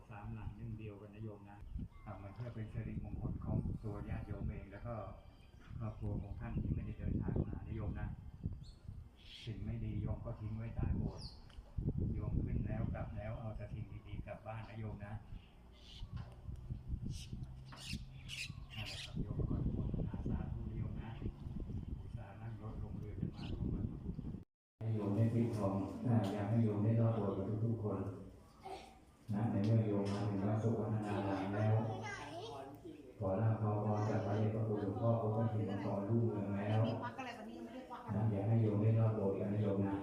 หลังหนึ่งเดียวกันนะโยมนะอะมันเพื่อเป็นสิริมงคลของตัวญาติโยมเองแล้วก็ครอบครัวของท่านที่ไม่ได้เดินทางมานะโยมนะสิ่งไม่ดีโยมก็ทิ้งไว้ใต้โบสถ์โยมขึ้นแล้วกลับแล้วเอาแต่สิ่งดีๆกลับบ้านนะโยมนะนั่นแหละครับโยมก็โมทนาสาธุโยมนะอุตส่าห์นั่งรถลงเรือกันมาก็มาทำบุญให้โยมได้พิทองอ่าอยากให้โยมได้รอดโบสถ์กับทุกๆคน นะในเมื่อโยมมาถึงวัดสุวรรณารามแล้วขอลาภาวรจากพระเดชพระคุณหลวงพ่อพระพุทธมังกรรุ่งเรืองแล้วควักอะไรวันนี้ยังไม่ได้ควักนะอยากให้โยมได้รอดโบสถ์กันนะโยมนะ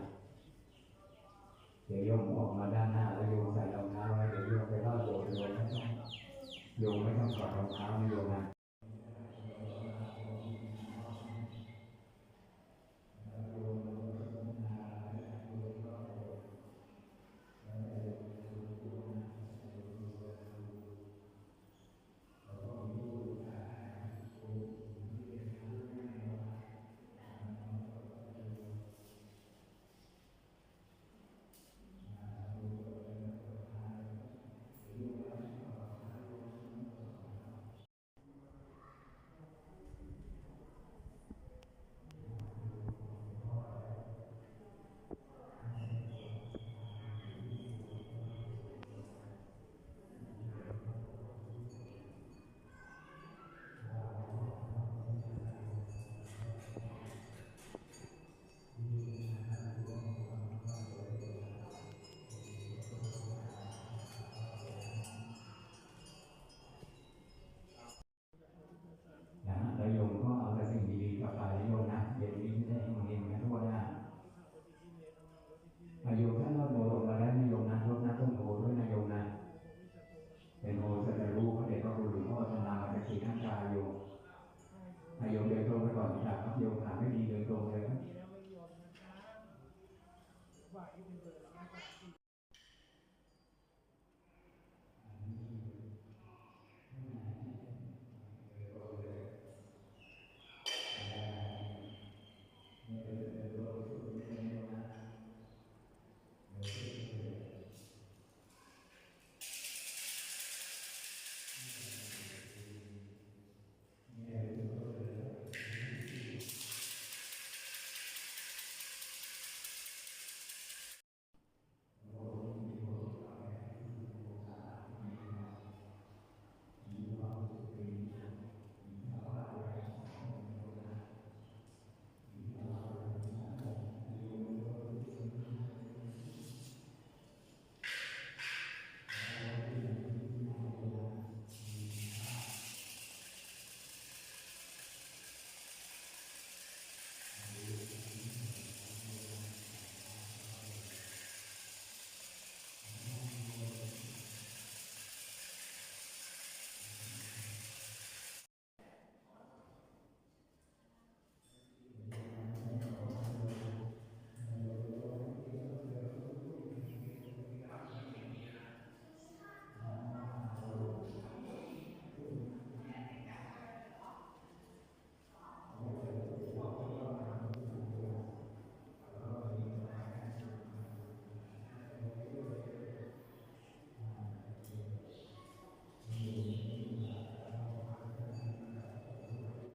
เดี๋ยวโยมออกมาด้านหน้าแล้วโยมใส่รองเท้าไว้เดี๋ยวโยมไปรอดโบสถ์เลยไม่ต้องโยมไม่ต้องถอดรองเท้านะโยมนะ